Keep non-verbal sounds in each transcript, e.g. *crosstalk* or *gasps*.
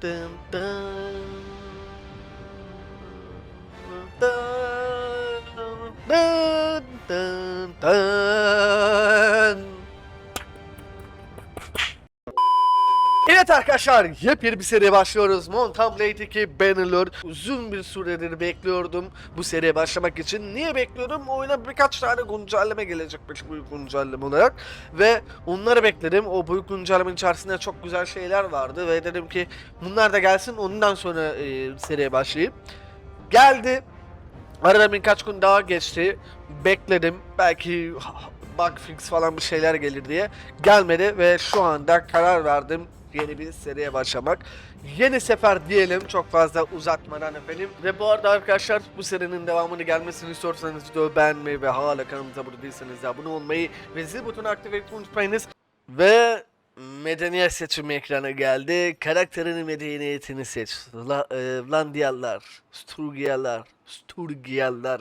bum, bum. Arkadaşlar yepyeni bir seriye başlıyoruz. Mountain Blade 2 Bannerlord. Uzun bir süredir bekliyordum bu seriye başlamak için. Niye bekliyorum? Oyuna birkaç tane güncelleme gelecekmiş büyük güncelleme olarak. Ve onları bekledim. O büyük güncellemenin içerisinde çok güzel şeyler vardı. Ve dedim ki bunlar da gelsin ondan sonra e, seriye başlayayım. Geldi. Arada birkaç gün daha geçti. Bekledim. Belki bug fix falan bir şeyler gelir diye. Gelmedi ve şu anda karar verdim yeni bir seriye başlamak. Yeni sefer diyelim çok fazla uzatmadan efendim. Ve bu arada arkadaşlar bu serinin devamını gelmesini istiyorsanız videoyu beğenmeyi ve hala kanalımıza abone değilseniz de abone olmayı ve zil butonu aktif etmeyi unutmayınız. Ve medeniyet seçimi ekranı geldi. Karakterin medeniyetini seç. La, e, Vlandiyalılar, Sturgiyalılar, Sturgiyalılar,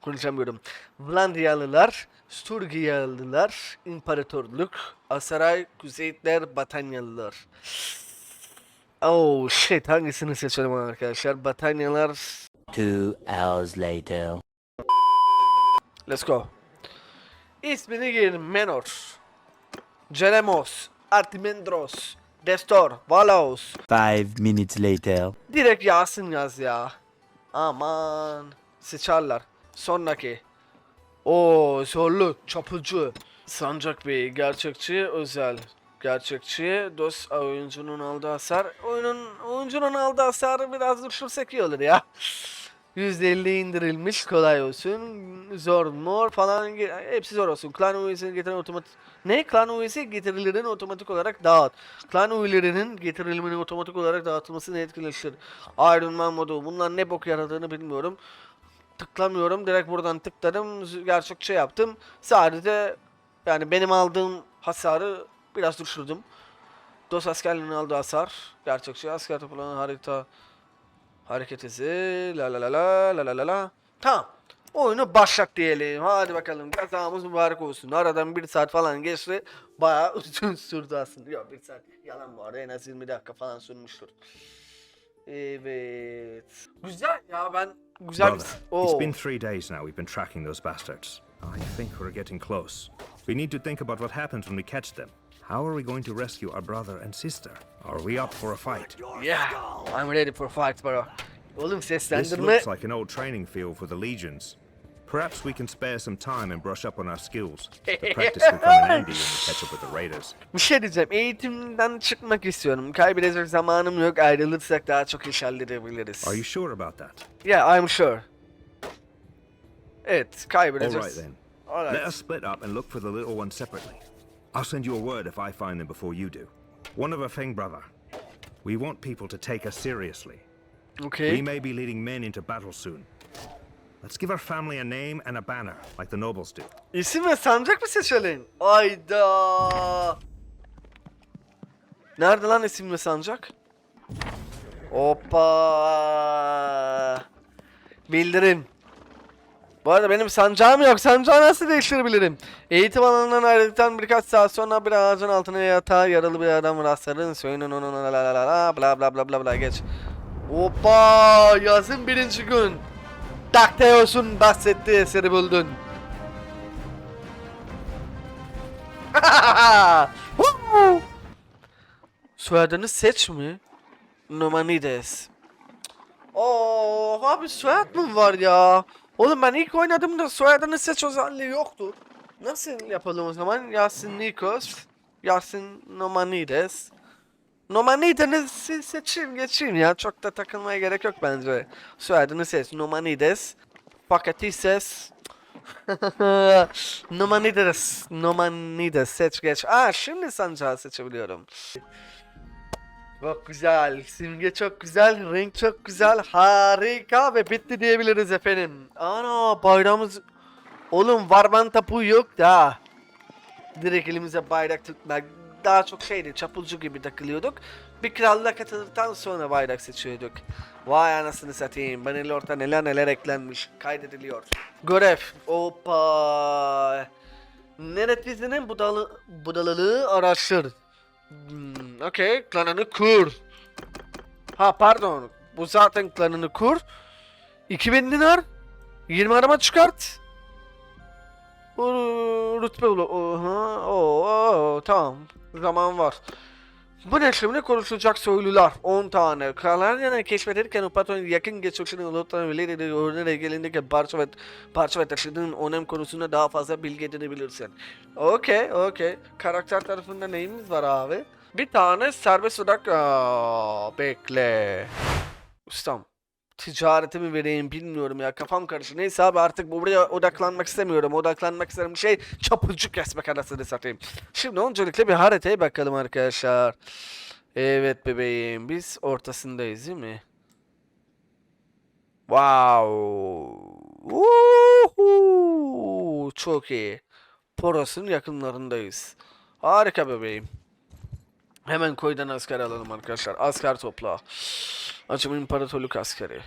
konuşamıyorum. Vlandiyalılar, Sturgiyalılar, İmparatorluk, Asaray, Kuzeyitler, Batanyalılar. Oh shit hangisini seçelim arkadaşlar? Batanyalar, Two hours later. let's go. İsmini girin Menor, Ceremos, Artimendros, Destor, Valaos, Five minutes later. Direkt Yasin yaz ya. Aman. Sıçarlar. Sonraki. O zorlu, çapulcu. Sancak Bey, gerçekçi, özel. Gerçekçi, dost oyuncunun aldığı hasar. Oyunun, oyuncunun aldığı hasarı biraz düşürsek iyi olur ya. %50 indirilmiş kolay olsun. Zor mor falan hepsi zor olsun. Klan üyesini getiren otomatik ne? Klan üyesi getirilerin otomatik olarak dağıt. Klan üyelerinin getirilmenin otomatik olarak dağıtılmasını etkileşir. Iron Man modu. Bunlar ne bok yaradığını bilmiyorum tıklamıyorum. Direkt buradan tıkladım. Gerçek şey yaptım. Sadece yani benim aldığım hasarı biraz düşürdüm. Dos askerliğinin aldığı hasar. Gerçekçi şey. asker toplanan harita hareket izi. La la la la la la la la. Tamam. Oyunu başlak diyelim. Hadi bakalım. Gazamız mübarek olsun. Aradan bir saat falan geçti. Bayağı *laughs* uzun sürdü aslında. Yok bir saat. Yalan bu arada. En az 20 dakika falan sürmüştür. Evet. Güzel ya ben güzel bir... Brother, it's Oo. been three days now we've been tracking those bastards. I think we're getting close. We need to think about what happens when we catch them. How are we going to rescue our brother and sister? Are we up for a fight? Yeah. I'm ready for fight bro. Oğlum This seslendirme... looks like an old training field for the legions. Perhaps we can spare some time and brush up on our skills. The *laughs* practice can come in handy when we catch up with the raiders. Bir şey diyeceğim. Eğitimden çıkmak istiyorum. Kaybedecek zamanım yok. Ayrılırsak daha çok iş halledebiliriz. Are you sure about that? Yeah, I'm sure. Evet, All kaybedeceğiz. right then. Alright. Let us split up and look for the little ones separately. I'll send you a word if I find them before you do. One of a thing, brother. We want people to take us seriously. Okay. We may be leading men into battle soon. Let's give our family a name and a banner, like the nobles do. İsim ve sancak mı seçelim? Ayda. Nerede lan isim ve sancak? Hoppa. Bildirim. Bu arada benim sancağım yok. Sancağı nasıl değiştirebilirim? Eğitim alanından ayrıldıktan birkaç saat sonra bir ağacın altına yatağa yaralı bir adam rastladın. Söylenin onun la la la la bla bla bla bla bla geç. Hoppa! Yazın birinci gün. Dakteos'un bahsettiği eseri buldun. *laughs* Soyadını seç mi? Nomanides. Oo, abi soyad mı var ya? Oğlum ben ilk oynadığımda soyadını seç özelliği yoktu. Nasıl yapalım o zaman? Yasin Nikos, Yasin Nomanides. Seçeyim geçeyim ya. Çok da takılmaya gerek yok bence. Soyadını seç. Nomanides. Fakatises. *laughs* Nomanides. Nomanides seç geç. Aa şimdi sancağı seçebiliyorum. Çok güzel. Simge çok güzel. Renk çok güzel. Harika ve bitti diyebiliriz efendim. Ana bayrağımız... Oğlum varman tapu yok da. Direkt elimize bayrak tutmak. Daha çok şeydi çapulcu gibi takılıyorduk. Bir krallığa katıldıktan sonra bayrak seçiyorduk. Vay anasını satayım. Bannerlord'da neler neler eklenmiş. Kaydediliyor. Görev. Hoppa. Neretizinin budalı, budalılığı araştır. Hmm, Okey. Klanını kur. Ha pardon. Bu zaten klanını kur. 2000 dinar. 20 arama çıkart. Ru- Rütbe ulu. Oha. Oo, tamam. Zaman var. Bu ne şimdi konuşulacak soylular 10 tane. Krallar yani keşfederken o patronun yakın geçmişini unutabilir de öğrenerek elindeki parça ve parça ve taşıdığın önem konusunda daha fazla bilgi edinebilirsin. Okey, okey. Karakter tarafında neyimiz var abi? Bir tane serbest olarak... Aa, bekle. Ustam. Ticareti mi vereyim bilmiyorum ya kafam karıştı. Neyse abi artık buraya odaklanmak istemiyorum. Odaklanmak istediğim şey çapulcu kesmek anasını satayım. Şimdi öncelikle bir haritaya bakalım arkadaşlar. Evet bebeğim biz ortasındayız değil mi? Wow. Woohoo! Çok iyi. Poros'un yakınlarındayız. Harika bebeğim. Hemen koydan asker alalım arkadaşlar. Asker topla. Açım imparatorluk askeri.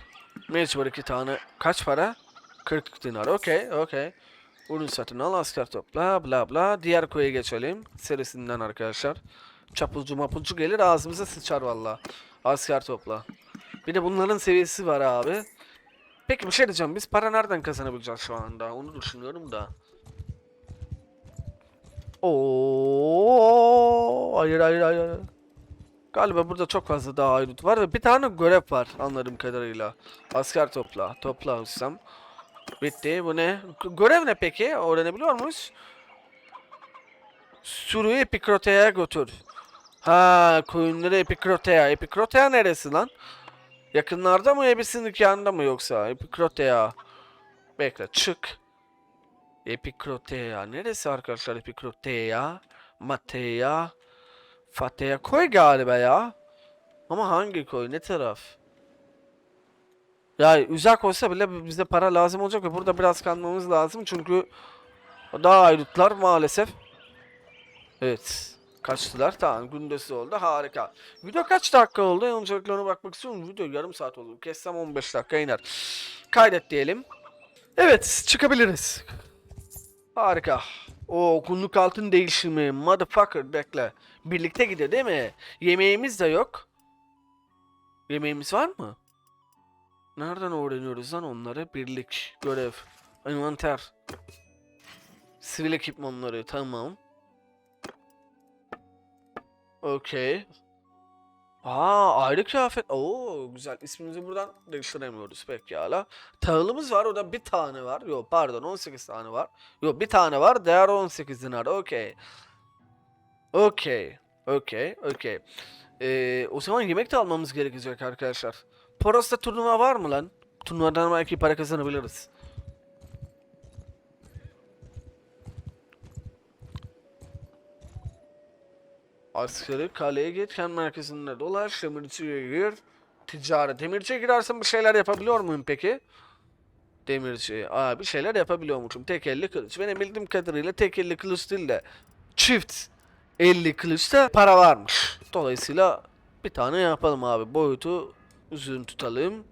Mecbur iki tane. Kaç para? 40 dinar. Okey, okey. Ürün satın al, asker topla, bla bla. Diğer koya geçelim. Serisinden arkadaşlar. Çapulcu mapulcu gelir ağzımıza sıçar valla. Asker topla. Bir de bunların seviyesi var abi. Peki bir şey diyeceğim. Biz para nereden kazanabileceğiz şu anda? Onu düşünüyorum da. Oo, hayır hayır hayır. Galiba burada çok fazla daha ayrıntı var ve bir tane görev var anladığım kadarıyla. Asker topla. Topla ustam. Bitti. Bu ne? Görev ne peki? Öğrenebiliyor muyuz? Sürüyü Epikrotea'ya götür. Ha, koyunları Epikrotea. Epikrotea neresi lan? Yakınlarda mı, Ebis'in yanında mı yoksa? Epikrotea. Bekle, çık. Epikrotea. Neresi arkadaşlar Epikrotea? Matea. Fatea koy galiba ya. Ama hangi koy? Ne taraf? Ya uzak olsa bile bize para lazım olacak ve burada biraz kalmamız lazım çünkü daha ayrıtlar maalesef. Evet. Kaçtılar. Tamam. Gündüz oldu. Harika. Video kaç dakika oldu? Öncelikle ona bakmak istiyorum. Video yarım saat oldu. Kessem 15 dakika iner. Kaydet diyelim. Evet. Çıkabiliriz. Harika. O günlük altın değişimi. Motherfucker bekle. Birlikte gidiyor değil mi? Yemeğimiz de yok. Yemeğimiz var mı? Nereden öğreniyoruz lan onları? Birlik, görev, envanter. Sivil ekipmanları tamam. Okey. Aa ayrı kıyafet. Oo güzel. İsmimizi buradan değiştiremiyoruz pekala. Tağılımız var. O da bir tane var. Yok pardon 18 tane var. Yok bir tane var. Değer 18 dinar. Okey. Okey. Okey. Okey. Ee, o zaman yemek de almamız gerekecek arkadaşlar. Poros'ta turnuva var mı lan? Turnuvadan belki para kazanabiliriz. Askeri kaleye git, kent merkezinde dolaş, demirciye gir, ticaret. Demirciye girersem bir şeyler yapabiliyor muyum peki? Demirci, aa bir şeyler yapabiliyormuşum. Tek elli kılıç. Benim bildiğim kadarıyla tek elli kılıç değil de çift 50 kılıçta para varmış. Dolayısıyla bir tane yapalım abi. Boyutu uzun tutalım.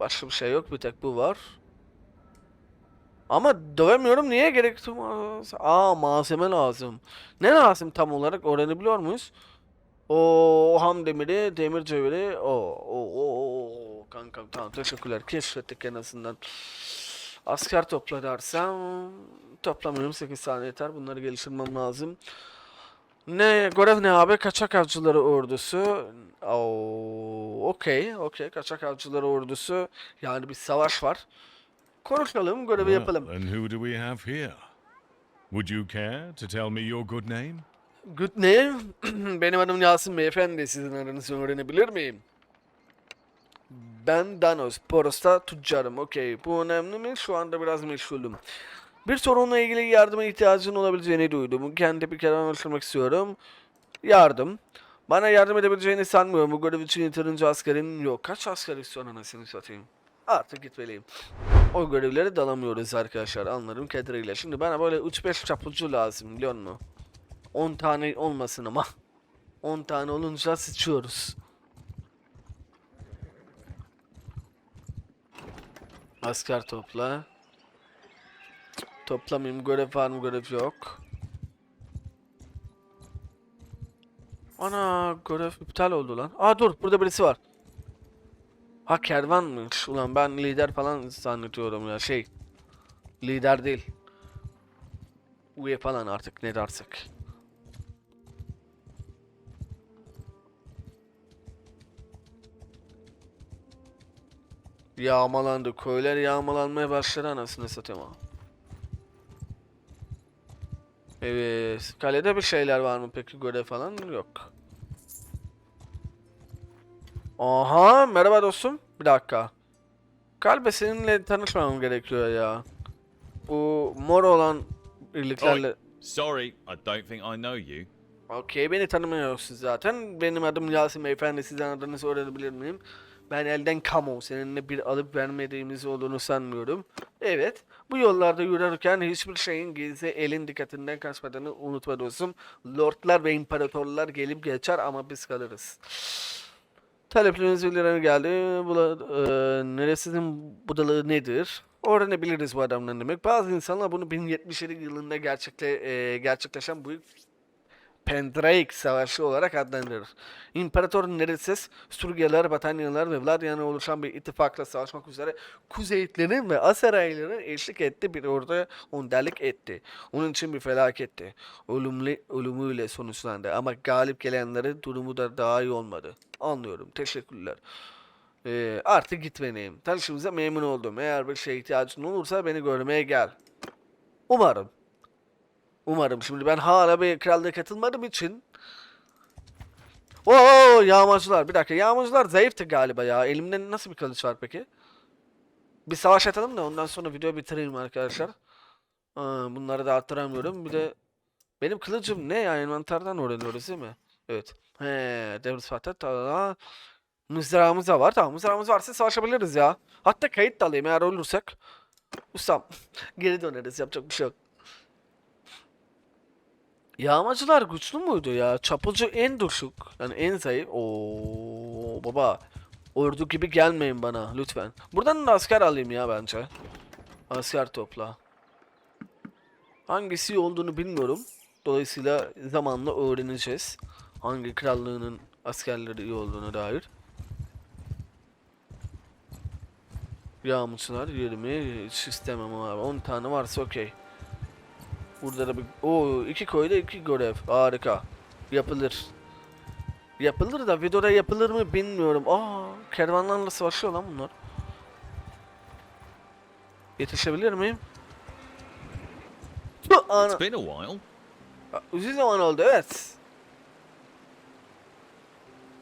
Başka bir şey yok. Bir tek bu var. Ama dövemiyorum. Niye gerekti? Aa malzeme lazım. Ne lazım tam olarak öğrenebiliyor muyuz? O ham demiri, demir cevheri. O o o o kanka tamam teşekkürler. Keşfettik en azından. Asker topla dersem toplamıyorum 8 saniye yeter. Bunları geliştirmem lazım. Ne görev ne abi? Kaçak avcıları ordusu. Oo, okey, okey. Kaçak avcıları ordusu. Yani bir savaş var. Konuşalım, görevi yapalım. And who do we have here? Would you care to tell me your good name? Good name. *clears throat* Benim adım Yasin Beyefendi. Sizin adınızı öğrenebilir miyim? Ben Danos. Poros'ta tüccarım. Okey. Bu önemli mi? Şu anda biraz meşgulüm. Bir sorunla ilgili yardıma ihtiyacın olabileceğini duydum. Kendi bir kere anlaşılmak istiyorum. Yardım. Bana yardım edebileceğini sanmıyorum. Bu görev için yeterince askerin yok. Kaç asker istiyorsun anasını satayım? Artık gitmeliyim. O görevlere dalamıyoruz arkadaşlar anlarım kadarıyla. Şimdi bana böyle 3-5 çapulcu lazım biliyor musun? 10 tane olmasın ama. 10 tane olunca sıçıyoruz. Asker topla. Toplamayayım. Görev var mı? Görev yok. Ana görev iptal oldu lan. Aa dur burada birisi var. Ha kervanmış. Ulan ben lider falan zannediyorum ya şey. Lider değil. Üye falan artık ne dersek. Yağmalandı. Köyler yağmalanmaya başladı anasını satayım ha. Evet. Kalede bir şeyler var mı peki görev falan? Yok. Aha merhaba dostum. Bir dakika. Galiba seninle tanışmamam gerekiyor ya. Bu mor olan birliklerle... Sorry, I don't think I know you. Okey beni tanımıyorsunuz zaten. Benim adım Yasin Beyefendi. Sizden adınızı öğrenebilir miyim? Ben elden kamu. Seninle bir alıp vermediğimiz olduğunu sanmıyorum. Evet. Bu yollarda yürürken hiçbir şeyin gizli elin dikkatinden kaçmadığını unutma dostum. Lordlar ve imparatorlar gelip geçer ama biz kalırız. Talepleriniz bildirene geldi. Bula, e, neresinin budalığı nedir? Öğrenebiliriz bu adamdan demek. Bazı insanlar bunu 1077 yılında gerçekle, e, gerçekleşen büyük Pendraic Savaşı olarak adlandırılır. İmparator Nereses, Sturgelar, Batanyalar ve Vladyan'a oluşan bir ittifakla savaşmak üzere Kuzeyitlerin ve Asarayların eşlik etti bir orada önderlik etti. Onun için bir felaketti. Ölümlü, ölümüyle sonuçlandı ama galip gelenlerin durumu da daha iyi olmadı. Anlıyorum. Teşekkürler. Ee, artık gitmeliyim. Tanışımıza memnun oldum. Eğer bir şeye ihtiyacın olursa beni görmeye gel. Umarım. Umarım. Şimdi ben hala bir krallığa katılmadığım için. Oo yağmacılar. Bir dakika yağmacılar zayıftı galiba ya. Elimde nasıl bir kılıç var peki? Bir savaş atalım da ondan sonra videoyu bitirelim arkadaşlar. Aa, bunları da arttıramıyorum. Bir de benim kılıcım ne ya? Envanterden öğreniyoruz değil mi? Evet. He, devlet fatih. Mızrağımız da var. Tamam mızrağımız varsa savaşabiliriz ya. Hatta kayıt da alayım eğer olursak. Ustam. *laughs* Geri döneriz. Yapacak bir şey yok. Yağmacılar güçlü müydü ya? Çapulcu en düşük. Yani en zayıf. Oo baba. Ordu gibi gelmeyin bana lütfen. Buradan da asker alayım ya bence. Asker topla. Hangisi olduğunu bilmiyorum. Dolayısıyla zamanla öğreneceğiz. Hangi krallığının askerleri iyi olduğunu dair. Yağmurçular 20 hiç istemem abi. 10 tane varsa okey. Burada da bir... Oo iki köyde iki görev. Harika. Yapılır. Yapılır da videoda yapılır mı bilmiyorum. Aa kervanlarla savaşıyor lan bunlar. Yetişebilir miyim? It's been a while. Uzun zaman oldu evet.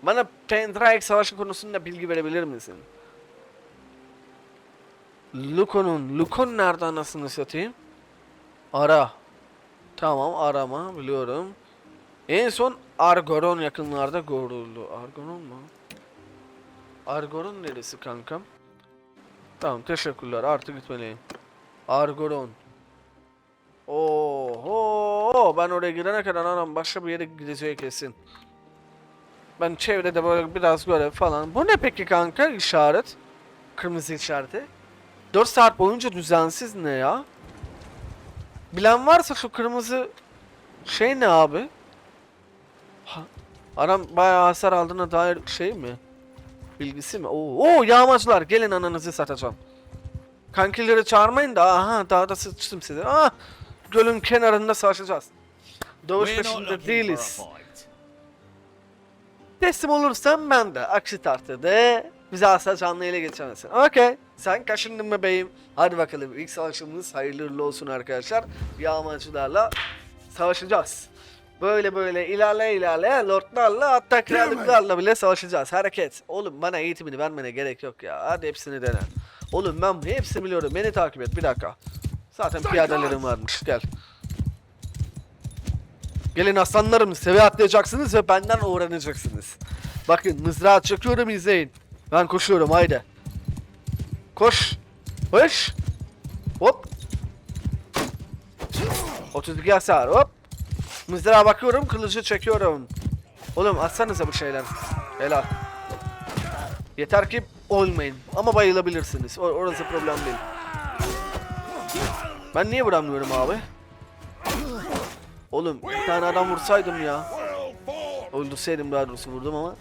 Bana Pendraic savaşı konusunda bilgi verebilir misin? Luko'nun, Lukon nerede anasını satayım? Ara. Tamam arama biliyorum. En son Argoron yakınlarda görüldü. Argoron mu? Argoron neresi kankam? Tamam teşekkürler artık gitmeliyim. Argoron. Oho ben oraya gidene kadar anam başka bir yere gideceği kesin. Ben çevrede böyle biraz görev falan. Bu ne peki kanka işaret? Kırmızı işareti. 4 saat boyunca düzensiz ne ya? Bilen varsa şu kırmızı şey ne abi? Ha, adam bayağı hasar aldığına dair şey mi? Bilgisi mi? Oo, oo yağmacılar gelin ananızı satacağım. Kankileri çağırmayın da aha daha da sıçtım size. Ah gölün kenarında savaşacağız. Dövüş peşinde değiliz. Teslim olursam ben de. Aksi takdirde bizi asla canlı ele geçemezsin. Okey. Sen kaşındın mı beyim? Hadi bakalım ilk savaşımız hayırlı olsun arkadaşlar. Yağmacılarla savaşacağız. Böyle böyle ilerle ilerle lordlarla hatta krallıklarla bile savaşacağız. Hareket. Oğlum bana eğitimini vermene gerek yok ya. Hadi hepsini dene. Oğlum ben hepsini biliyorum. Beni takip et. Bir dakika. Zaten piyadelerim varmış. Gel. Gelin aslanlarım seviye atlayacaksınız ve benden öğreneceksiniz. Bakın mızrağı çekiyorum izleyin. Ben koşuyorum haydi. Koş. Koş. Hop. 32 hasar hop. Mızrağa bakıyorum kılıcı çekiyorum. Oğlum atsanıza bu şeyler. Helal. Yeter ki olmayın. Ama bayılabilirsiniz. O- orası problem değil. Ben niye vuramıyorum abi? Oğlum bir tane adam vursaydım ya. Öldürseydim daha doğrusu vurdum ama.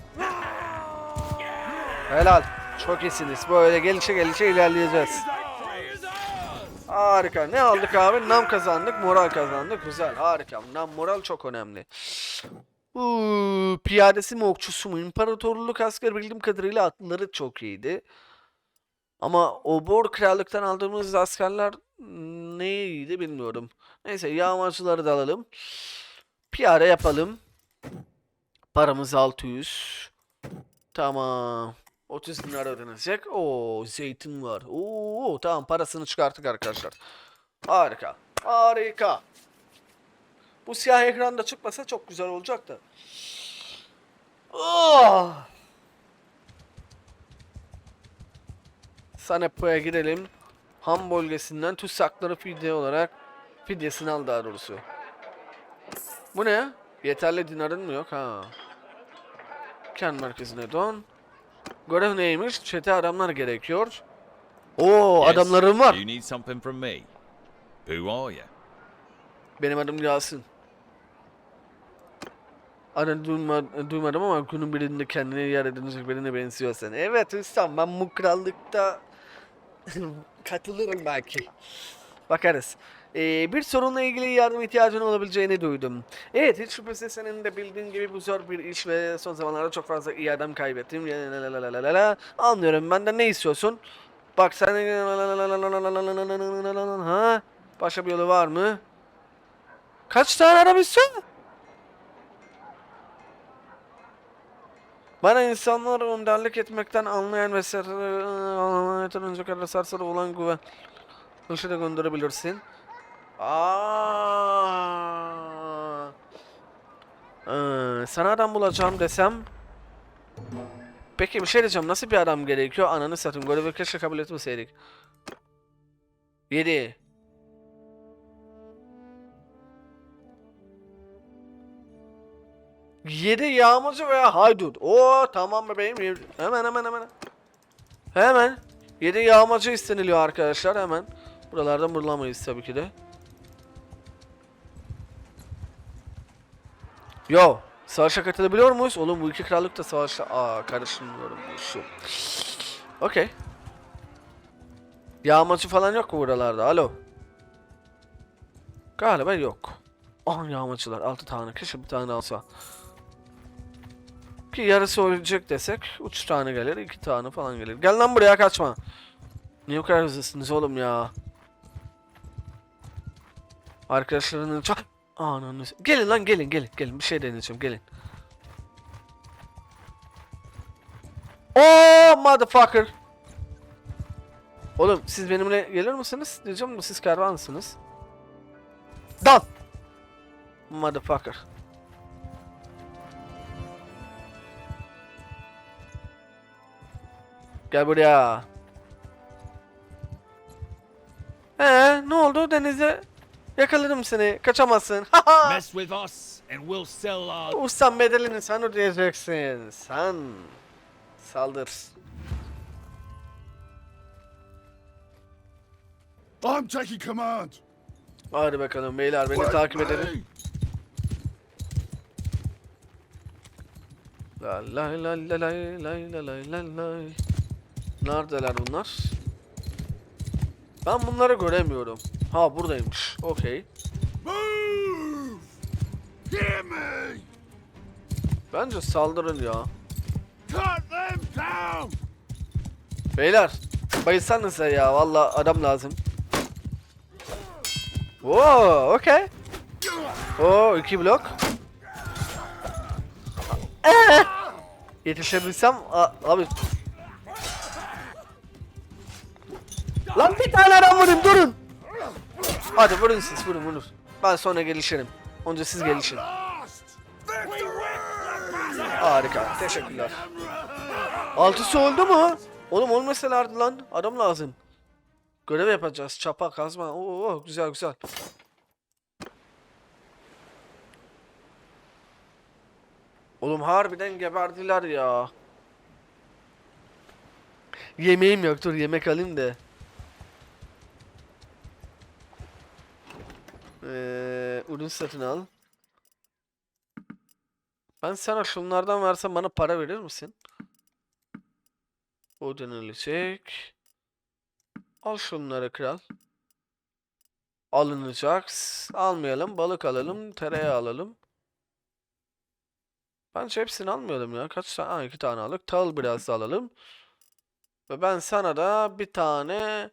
Helal. Çok iyisiniz. Böyle gelişe gelişe ilerleyeceğiz. Harika. Ne aldık abi? Nam kazandık, moral kazandık. Güzel, harika. Nam moral çok önemli. Uuu, piyadesi mi okçusu mu? İmparatorluk asker bildiğim kadarıyla atlıları çok iyiydi. Ama o Bor krallıktan aldığımız askerler neydi bilmiyorum. Neyse yağmacıları da alalım. Piyade yapalım. Paramız 600. Tamam. 30 dinar ödenecek. Oo zeytin var. Oo tamam parasını çıkarttık arkadaşlar. Harika. Harika. Bu siyah ekranda çıkmasa çok güzel olacaktı. Oh! Sanepo'ya gidelim. Ham bölgesinden tutsakları fidye olarak fidyesini al daha doğrusu. Bu ne? Yeterli dinarın mı yok ha? Kent merkezine dön. Görev neymiş? Çete adamlar gerekiyor. Oo Yes, adamlarım var. You need something from me. Who are you? Benim adım Yasin. Adını duyma, duymadım ama günün birinde kendine yer edinecek birine benziyorsun. Evet ustam ben bu krallıkta *laughs* katılırım belki. Bakarız. Ee, bir sorunla ilgili yardım ihtiyacın olabileceğini duydum. Evet hiç şüphesiz senin de bildiğin gibi bu zor bir iş ve son zamanlarda çok fazla iyi adam kaybettim. Anlıyorum benden ne istiyorsun? Bak sen ha? Başka bir yolu var mı? Kaç tane adam istiyor? Bana insanlar önderlik etmekten anlayan ve ser- yeterince kadar sarsarı olan güven. Işığı gönderebilirsin. Aa. Ee, sana adam bulacağım desem. Peki bir şey diyeceğim. Nasıl bir adam gerekiyor? Ananı satayım. Görevi keşke kabul etmeseydik. 7. Yedi yağmacı veya haydut. Oo tamam bebeğim. Hemen hemen hemen. Hemen. Yedi yağmacı isteniliyor arkadaşlar hemen. Buralardan bulamayız tabii ki de. Yo. Savaşa katılabiliyor muyuz? Oğlum bu iki krallık da savaşta... Aa karışmıyorum bu şu. Okey. Yağmacı falan yok mu buralarda? Alo. Galiba yok. Ah yağmacılar 6 tane. Keşke bir tane alsa. Ki yarısı ölecek desek 3 tane gelir 2 tane falan gelir. Gel lan buraya kaçma. Niye bu kadar hızlısınız oğlum ya? Arkadaşlarının çok... Ananı... Gelin lan gelin gelin gelin bir şey deneyeceğim gelin. Oh motherfucker. Oğlum siz benimle gelir misiniz? Diyeceğim siz kervansınız. Dal. Motherfucker. Gel buraya. Ee, ne oldu denize? Yakaladım seni. Kaçamazsın. Mess with us and we'll sell our. Ustam bedelini sen ödeyeceksin. Sen. Saldır. I'm taking command. Hadi bakalım beyler beni takip edelim. La la la la la la la la la la. Neredeler bunlar? Ben bunları göremiyorum. Ha buradaymış. Okey. Bence saldırın ya. Beyler bayılsanıza ya valla adam lazım. Oo, okey. Oo, iki blok. Ee, yetişebilsem a- abi. Hadi vurun siz vurun vurun. Ben sonra gelişirim. Önce siz gelişin. Harika. Teşekkürler. Altısı öldü mü? Oğlum olmasalardı lan. Adam lazım. Görev yapacağız. Çapa, kazma. Oo güzel güzel. Oğlum harbiden geberdiler ya. Yemeğim yok. Dur yemek alayım da. Ürün satın al. Ben sana şunlardan versem bana para verir misin? O denilecek. Al şunları kral. Alınacak. Almayalım. Balık alalım. Tereyağı alalım. Bence hepsini almayalım ya. Kaç tane? Ha, iki tane aldık. Tahıl biraz da alalım. Ve ben sana da bir tane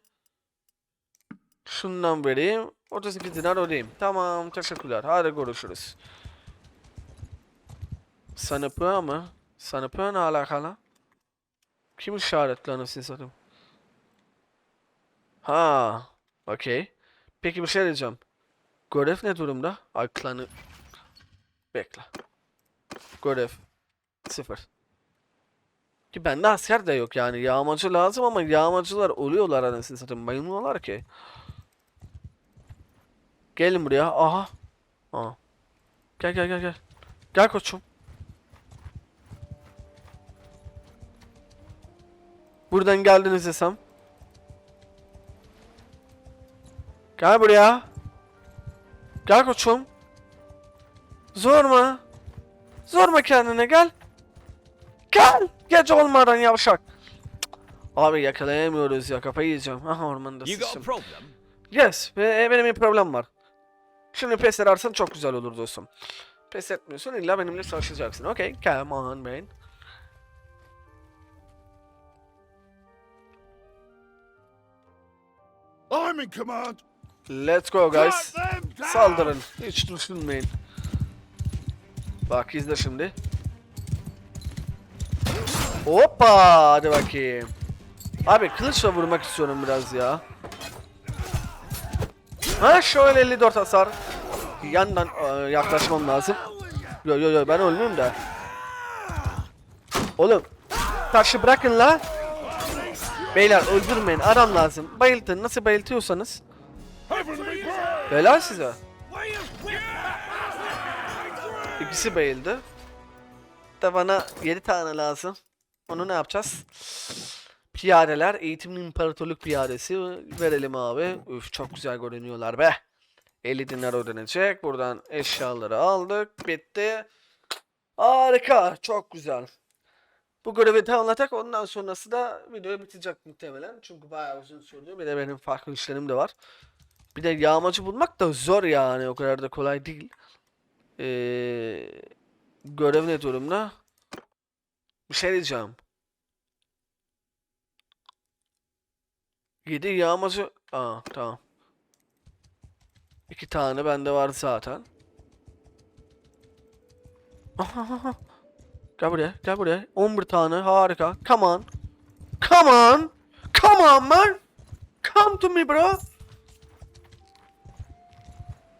şundan vereyim. 32 dinar ödeyeyim. Tamam. Teşekkürler. Hadi görüşürüz. Sanıpı mı? Sanıpı ne alakalı? Kim işaretli anasını satayım? Ha, okey. Peki bir şey diyeceğim. Görev ne durumda? Ay klanı... Bekle. Görev. Sıfır. Ki bende asker de yok yani. Yağmacı lazım ama yağmacılar oluyorlar anasını satayım. Bayılmıyorlar ki. Gelin buraya. Aha. Aa. Gel gel gel gel. Gel koçum. Buradan geldiniz desem. Gel buraya. Gel koçum. Zorma. Zorma kendine gel. Gel. Geç olmadan yavşak. Abi yakalayamıyoruz ya kafayı yiyeceğim. Aha ormanda sıçtım. Yes ve benim bir problem var. Şimdi pes edersen çok güzel olur dostum. Pes etmiyorsun illa benimle savaşacaksın. Okay, come on man. I'm in command. Let's go guys. Saldırın. Hiç düşünmeyin. Bak izle şimdi. Hoppa! Hadi bakayım. Abi kılıçla vurmak istiyorum biraz ya. Ha şöyle 54 hasar. Yandan e, yaklaşmam lazım. Yo yo yo ben ölmüyorum da. Oğlum taşı bırakın la. Beyler öldürmeyin adam lazım. Bayıltın nasıl bayıltıyorsanız. Helal size. İkisi bayıldı. Da bana 7 tane lazım. Onu ne yapacağız? Piyadeler, eğitimli imparatorluk piyadesi verelim abi. Üf çok güzel görünüyorlar be. 50 dinar ödenecek. Buradan eşyaları aldık. Bitti. Harika. Çok güzel. Bu görevi tamamlatak ondan sonrası da video bitecek muhtemelen. Çünkü bayağı uzun sürdü. Bir de benim farklı işlerim de var. Bir de yağmacı bulmak da zor yani. O kadar da kolay değil. Ee, görev ne durumda? Bir şey diyeceğim. 7 yağmacı... Aa tamam. İki tane bende var zaten. *laughs* Gel buraya, gel buraya. 11 tane harika. Come on. Come on. Come on man. Come to me bro.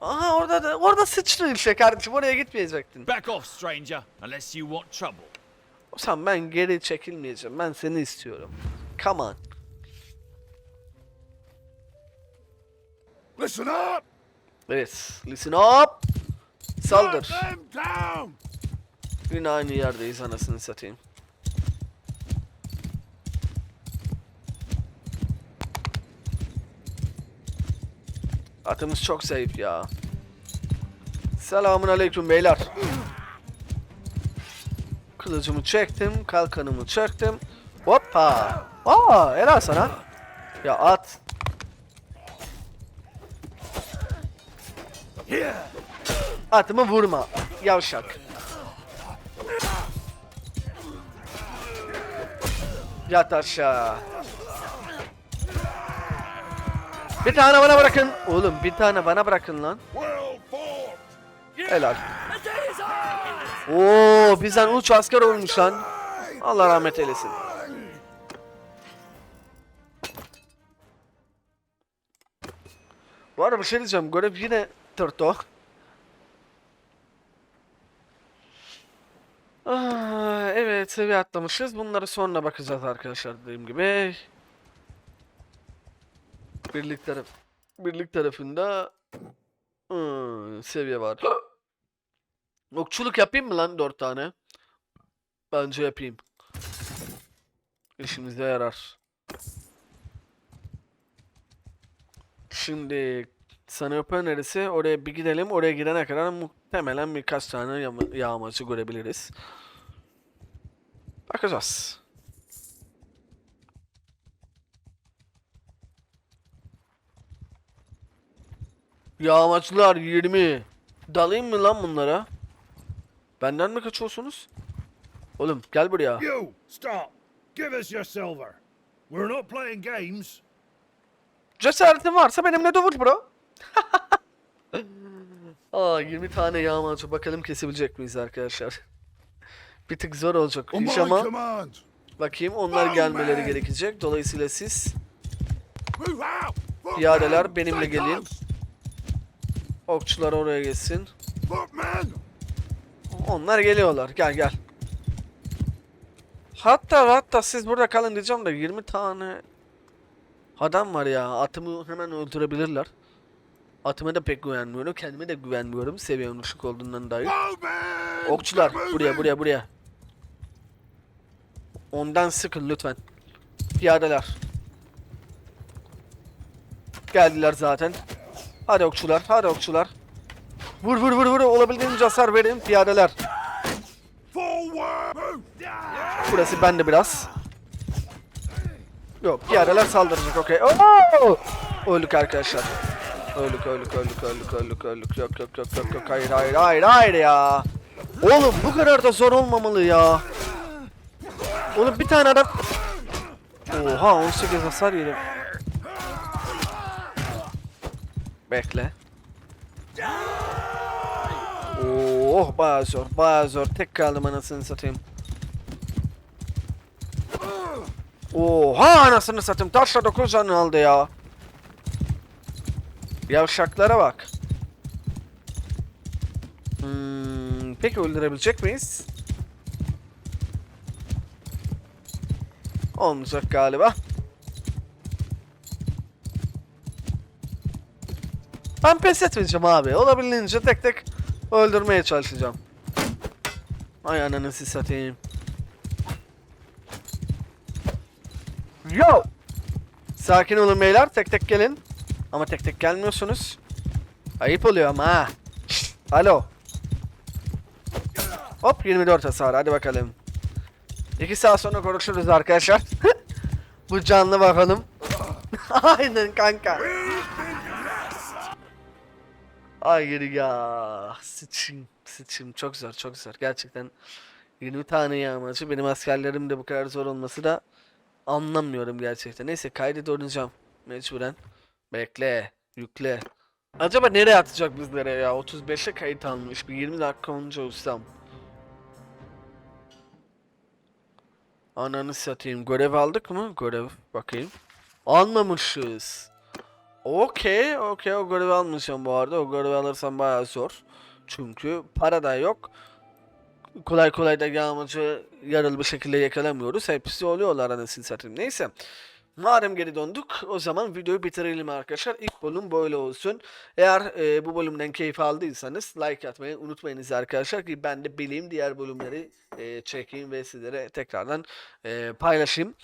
Aha orada da orada sıçtın işte kardeşim oraya gitmeyecektin. Back off, stranger, unless you want trouble. Sen ben geri çekilmeyeceğim. Ben seni istiyorum. Come on. Listen up. Evet. Listen up. Saldır. Yine aynı yerdeyiz anasını satayım. Atımız çok zayıf ya. Selamun aleyküm beyler. Kılıcımı çektim, kalkanımı çektim. Hoppa. Aa, helal sana. Ya at. Atımı vurma. Yavşak. Yat aşağı. Bir tane bana bırakın. Oğlum bir tane bana bırakın lan. Helal. Oo bizden uç asker olmuş lan. Allah rahmet eylesin. Bu arada bir şey diyeceğim. Görev yine tırto. Ah, evet seviye atlamışız. Bunları sonra bakacağız arkadaşlar dediğim gibi. Birlik taraf birlik tarafında hmm, seviye var. *gasps* Okçuluk yapayım mı lan dört tane? Bence yapayım. İşimize yarar. Şimdi Sniper neresi? Oraya bir gidelim. Oraya gidene kadar muhtemelen birkaç tane yağma- yağmacı görebiliriz. Bakacağız. Yağmacılar 20. Dalayım mı lan bunlara? Benden mi kaçıyorsunuz? Oğlum gel buraya. You, stop. Give us your silver. We're not playing games. Cesaretin varsa benimle dövüş bro. *laughs* Aa 20 tane yağmacı bakalım kesebilecek miyiz arkadaşlar? *laughs* Bir tık zor olacak iş ama bakayım onlar gelmeleri gerekecek. Dolayısıyla siz. Piyadeler benimle gelin. okçular oraya. Footmen. Onlar geliyorlar. Gel gel. Hatta hatta siz burada kalın diyeceğim de 20 tane adam var ya. Atımı hemen öldürebilirler. Atıma da pek güvenmiyorum. Kendime de güvenmiyorum. Seviyem düşük olduğundan dolayı. Moving. Okçular buraya buraya buraya. Ondan sıkın lütfen. Piyadeler. Geldiler zaten. Hadi okçular, hadi okçular. Vur vur vur vur olabildiğince hasar verin piyadeler. Burası bende biraz. Yok piyadeler saldıracak okey. Öldük arkadaşlar. Öldük öldük öldük öldük öldük öldük. Yok yok yok yok yok hayır hayır hayır hayır ya. Oğlum bu kadar da zor olmamalı ya. Oğlum bir tane adam... Oha 18 hasar yedim. Bekle. Oh bayağı zor bayağı zor. Tek kaldım anasını satayım. Oha anasını satayım. Taşla 9 canı aldı ya. Yavşaklara bak. Hmm, peki öldürebilecek miyiz? Olmayacak galiba. Ben pes etmeyeceğim abi. Olabildiğince tek tek öldürmeye çalışacağım. Ay ananı satayım. Yo! Sakin olun beyler. Tek tek gelin. Ama tek tek gelmiyorsunuz. Ayıp oluyor ama ha. Alo. Hop 24 hasar. Hadi bakalım. 2 saat sonra konuşuruz arkadaşlar. *laughs* Bu canlı bakalım. *laughs* Aynen kanka. Hayır ya. Sıçayım. Sıçayım. Çok zor çok zor. Gerçekten 20 tane yağmacı. Benim askerlerim de bu kadar zor olması da anlamıyorum gerçekten. Neyse kaydı oynayacağım. Mecburen. Bekle. Yükle. Acaba nereye atacak bizlere ya? 35'e kayıt almış. Bir 20 dakika önce ustam. Ananı satayım. Görev aldık mı? Görev. Bakayım. Almamışız. Okey. Okey. O görevi almışım bu arada. O görevi alırsam bayağı zor. Çünkü para da yok. Kolay kolay da yağmacı yaralı bir şekilde yakalamıyoruz. Hepsi oluyorlar anasını satayım. Neyse. Madem geri döndük o zaman videoyu bitirelim arkadaşlar. İlk bölüm böyle olsun. Eğer e, bu bölümden keyif aldıysanız like atmayı unutmayınız arkadaşlar ki ben de bileyim diğer bölümleri e, çekeyim ve sizlere tekrardan e, paylaşayım.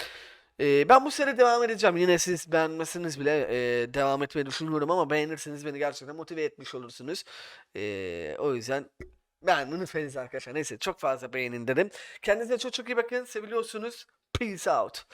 E, ben bu sene devam edeceğim. Yine siz beğenmesiniz bile e, devam etmeyi düşünüyorum ama beğenirseniz beni gerçekten motive etmiş olursunuz. E, o yüzden ben unutmayınız arkadaşlar. Neyse çok fazla beğenin dedim. Kendinize çok çok iyi bakın. Seviliyorsunuz. Peace out.